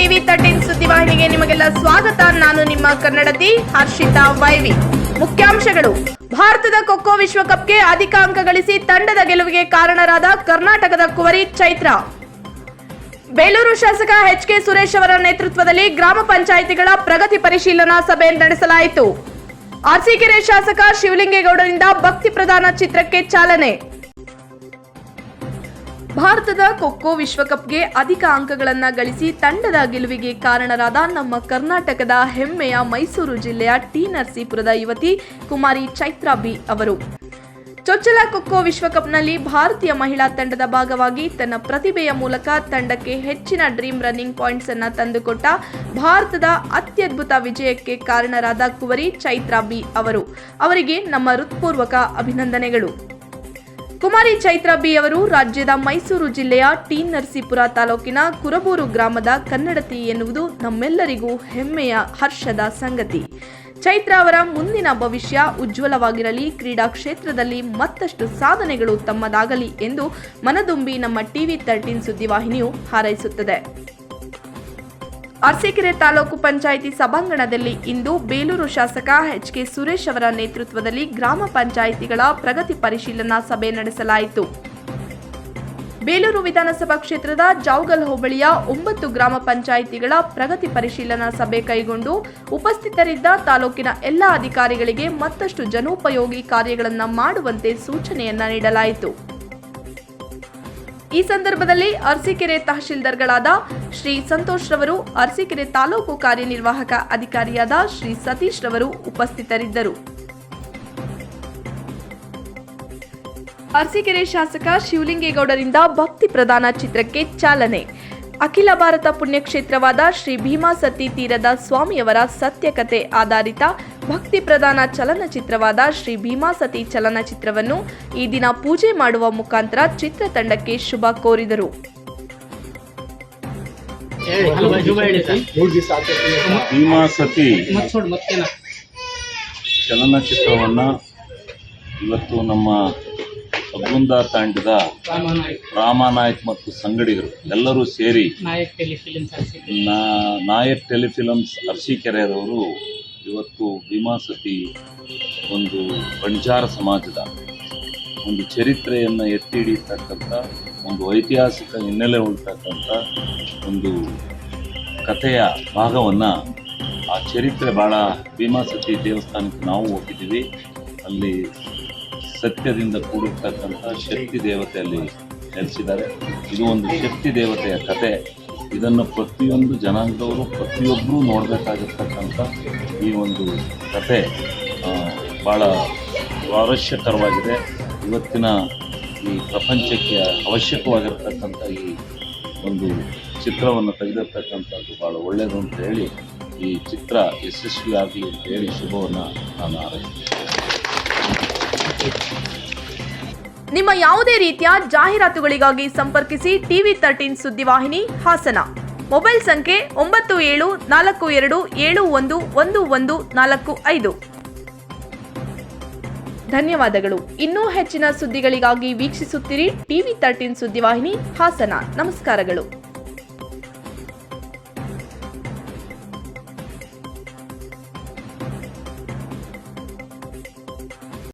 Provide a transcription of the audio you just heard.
ವಾರ್ತೆಗೆ ನಿಮಗೆಲ್ಲ ಸ್ವಾಗತ. ನಾನು ನಿಮ್ಮ ಕನ್ನಡತಿ ಹರ್ಷಿತಾ ವೈವಿ. ಮುಖ್ಯಾಂಶಗಳು. ಭಾರತದ ಖೋಖೋ ವಿಶ್ವಕಪ್ಗೆ ಅಧಿಕ ಅಂಕ ಗಳಿಸಿ ತಂಡದ ಗೆಲುವಿಗೆ ಕಾರಣರಾದ ಕರ್ನಾಟಕದ ಕುವರಿ ಚೈತ್ರ. ಬೇಲೂರು ಶಾಸಕ ಎಚ್ ಕೆ ಸುರೇಶ್ ಅವರ ನೇತೃತ್ವದಲ್ಲಿ ಗ್ರಾಮ ಪಂಚಾಯಿತಿಗಳ ಪ್ರಗತಿ ಪರಿಶೀಲನಾ ಸಭೆ ನಡೆಸಲಾಯಿತು. ಅರಸೀಕೆರೆ ಶಾಸಕ ಶಿವಲಿಂಗೇಗೌಡರಿಂದ ಭಕ್ತಿ ಪ್ರಧಾನ ಚಿತ್ರಕ್ಕೆ ಚಾಲನೆ. ಭಾರತದ ಖೋಖೋ ವಿಶ್ವಕಪ್ಗೆ ಅಧಿಕ ಅಂಕಗಳನ್ನು ಗಳಿಸಿ ತಂಡದ ಗೆಲುವಿಗೆ ಕಾರಣರಾದ ನಮ್ಮ ಕರ್ನಾಟಕದ ಹೆಮ್ಮೆಯ ಮೈಸೂರು ಜಿಲ್ಲೆಯ ಟಿ ನರಸೀಪುರದ ಯುವತಿ ಕುಮಾರಿ ಚೈತ್ರಾ ಬಿ ಅವರು. ಚೊಚ್ಚಲ ಖೋಖೋ ವಿಶ್ವಕಪ್ನಲ್ಲಿ ಭಾರತೀಯ ಮಹಿಳಾ ತಂಡದ ಭಾಗವಾಗಿ ತನ್ನ ಪ್ರತಿಭೆಯ ಮೂಲಕ ತಂಡಕ್ಕೆ ಹೆಚ್ಚಿನ ಡ್ರೀಮ್ ರನ್ನಿಂಗ್ ಪಾಯಿಂಟ್ಸ್ ಅನ್ನು ತಂದುಕೊಟ್ಟ ಭಾರತದ ಅತ್ಯದ್ಭುತ ವಿಜಯಕ್ಕೆ ಕಾರಣರಾದ ಕುವರಿ ಚೈತ್ರಾ ಬಿ ಅವರು. ಅವರಿಗೆ ನಮ್ಮ ಹೃತ್ಪೂರ್ವಕ ಅಭಿನಂದನೆಗಳು. ಕುಮಾರಿ ಚೈತ್ರ ಬಿ ಅವರು ರಾಜ್ಯದ ಮೈಸೂರು ಜಿಲ್ಲೆಯ ಟಿ ನರಸೀಪುರ ತಾಲೂಕಿನ ಕುರಬೂರು ಗ್ರಾಮದ ಕನ್ನಡತಿ ಎನ್ನುವುದು ನಮ್ಮೆಲ್ಲರಿಗೂ ಹೆಮ್ಮೆಯ ಹರ್ಷದ ಸಂಗತಿ. ಚೈತ್ರ ಅವರ ಮುಂದಿನ ಭವಿಷ್ಯ ಉಜ್ವಲವಾಗಿರಲಿ, ಕ್ರೀಡಾ ಕ್ಷೇತ್ರದಲ್ಲಿ ಮತ್ತಷ್ಟು ಸಾಧನೆಗಳು ತಮ್ಮದಾಗಲಿ ಎಂದು ಮನದುಂಬಿ ನಮ್ಮ ಟಿವಿ ತರ್ಟೀನ್ ಸುದ್ದಿವಾಹಿನಿಯು ಹಾರೈಸುತ್ತದೆ. ಅರಸೀಕೆರೆ ತಾಲೂಕು ಪಂಚಾಯಿತಿ ಸಭಾಂಗಣದಲ್ಲಿ ಇಂದು ಬೇಲೂರು ಶಾಸಕ ಎಚ್ ಕೆ ಸುರೇಶ್ ಅವರ ನೇತೃತ್ವದಲ್ಲಿ ಗ್ರಾಮ ಪಂಚಾಯಿತಿಗಳ ಪ್ರಗತಿ ಪರಿಶೀಲನಾ ಸಭೆ ನಡೆಸಲಾಯಿತು. ಬೇಲೂರು ವಿಧಾನಸಭಾ ಕ್ಷೇತ್ರದ ಜಾವಗಲ್ ಹೋಬಳಿಯ ಒಂಬತ್ತು ಗ್ರಾಮ ಪಂಚಾಯಿತಿಗಳ ಪ್ರಗತಿ ಪರಿಶೀಲನಾ ಸಭೆ ಕೈಗೊಂಡು ಉಪಸ್ಥಿತರಿದ್ದ ತಾಲೂಕಿನ ಎಲ್ಲ ಅಧಿಕಾರಿಗಳಿಗೆ ಮತ್ತಷ್ಟು ಜನೋಪಯೋಗಿ ಕಾರ್ಯಗಳನ್ನು ಮಾಡುವಂತೆ ಸೂಚನೆಯನ್ನ ನೀಡಲಾಯಿತು. ಈ ಸಂದರ್ಭದಲ್ಲಿ ಅರಸೀಕೆರೆ ತಹಶೀಲ್ದಾರ್ಗಳಾದ ಶ್ರೀ ಸಂತೋಷ್ ರವರು, ಅರಸೀಕೆರೆ ತಾಲೂಕು ಕಾರ್ಯನಿರ್ವಾಹಕ ಅಧಿಕಾರಿಯಾದ ಶ್ರೀ ಸತೀಶ್ ರವರು ಉಪಸ್ಥಿತರಿದ್ದರು. ಅರಸೀಕೆರೆ ಶಾಸಕ ಶಿವಲಿಂಗೇಗೌಡರಿಂದ ಭಕ್ತಿ ಪ್ರಧಾನ ಚಿತ್ರಕ್ಕೆ ಚಾಲನೆ. ಅಖಿಲ ಭಾರತ ಪುಣ್ಯಕ್ಷೇತ್ರವಾದ ಶ್ರೀ ಭೀಮಾಸತಿ ತೀರದ ಸ್ವಾಮಿಯವರ ಸತ್ಯಕತೆ ಆಧಾರಿತ ಭಕ್ತಿ ಪ್ರಧಾನ ಚಲನಚಿತ್ರವಾದ ಶ್ರೀ ಭೀಮಾಸತಿ ಚಲನಚಿತ್ರವನ್ನು ಈ ದಿನ ಪೂಜೆ ಮಾಡುವ ಮುಖಾಂತರ ಚಿತ್ರತಂಡಕ್ಕೆ ಶುಭ ಕೋರಿದರು. ಹೇಳಿ ಸತಿ. ಚಲನಚಿತ್ರವನ್ನು ಇವತ್ತು ನಮ್ಮ ಅಗುಂದ ತಾಂಡದ ರಾಮನಾಯಕ್ ಮತ್ತು ಸಂಗಡಿಗರು ಎಲ್ಲರೂ ಸೇರಿ ನಾಯಕ್ ಟೆಲಿಫಿಲಮ್ಸ್ ಅರಸೀಕೆರೆಯವರು ಇವತ್ತು ಭೀಮಾಸತಿ ಒಂದು ಬಂಜಾರ ಸಮಾಜದ ಒಂದು ಚರಿತ್ರೆಯನ್ನು ಎತ್ತಿ ಹಿಡಿಯತಕ್ಕಂಥ ಒಂದು ಐತಿಹಾಸಿಕ ಹಿನ್ನೆಲೆ ಉಳ್ತಕ್ಕಂಥ ಒಂದು ಕಥೆಯ ಭಾಗವನ್ನು ಆ ಚರಿತ್ರೆ ಭಾಳ ಭೀಮಾಸತಿ ದೇವಸ್ಥಾನಕ್ಕೆ ನಾವು ಹೋಗಿದ್ದೀವಿ. ಅಲ್ಲಿ ಸತ್ಯದಿಂದ ಕೂಡಿರ್ತಕ್ಕಂಥ ಶಕ್ತಿ ದೇವತೆ ಅಲ್ಲಿ ನೆಲೆಸಿದ್ದಾರೆ. ಇದು ಒಂದು ಶಕ್ತಿ ದೇವತೆಯ ಕತೆ ಇದನ್ನು ಪ್ರತಿಯೊಂದು ಜನಾಂಗದವರು ಪ್ರತಿಯೊಬ್ಬರೂ ನೋಡಬೇಕಾಗಿರ್ತಕ್ಕಂಥ ಈ ಒಂದು ಕತೆ ಭಾಳ ಸ್ವಾರಸ್ಯಕರವಾಗಿದೆ. ಇವತ್ತಿನ ಈ ಪ್ರಪಂಚಕ್ಕೆ ಅವಶ್ಯಕವಾಗಿರ್ತಕ್ಕಂಥ ಈ ಒಂದು ಚಿತ್ರವನ್ನು ತೆಗೆದಿರ್ತಕ್ಕಂಥದ್ದು ಭಾಳ ಒಳ್ಳೆಯದು ಅಂತ ಹೇಳಿ ಈ ಚಿತ್ರ ಯಶಸ್ವಿಯಾಗಲಿ ಅಂತ ಹೇಳಿ ಶುಭವನ್ನು ನಾನು ನಿಮ್ಮ ಯಾವುದೇ ರೀತಿಯ ಜಾಹೀರಾತುಗಳಿಗಾಗಿ ಸಂಪರ್ಕಿಸಿ ಟಿವಿ ತರ್ಟೀನ್ ಸುದ್ದಿವಾಹಿನಿ ಹಾಸನ. ಮೊಬೈಲ್ ಸಂಖ್ಯೆ ಒಂಬತ್ತು ಏಳು ನಾಲ್ಕು ಎರಡು ಏಳು ಒಂದು ಒಂದು ಒಂದು ನಾಲ್ಕು ಐದು. ಧನ್ಯವಾದಗಳು. ಇನ್ನೂ ಹೆಚ್ಚಿನ ಸುದ್ದಿಗಳಿಗಾಗಿ ವೀಕ್ಷಿಸುತ್ತಿರಿ ಟಿವಿ ತರ್ಟೀನ್ ಸುದ್ದಿವಾಹಿನಿ ಹಾಸನ. ನಮಸ್ಕಾರಗಳು.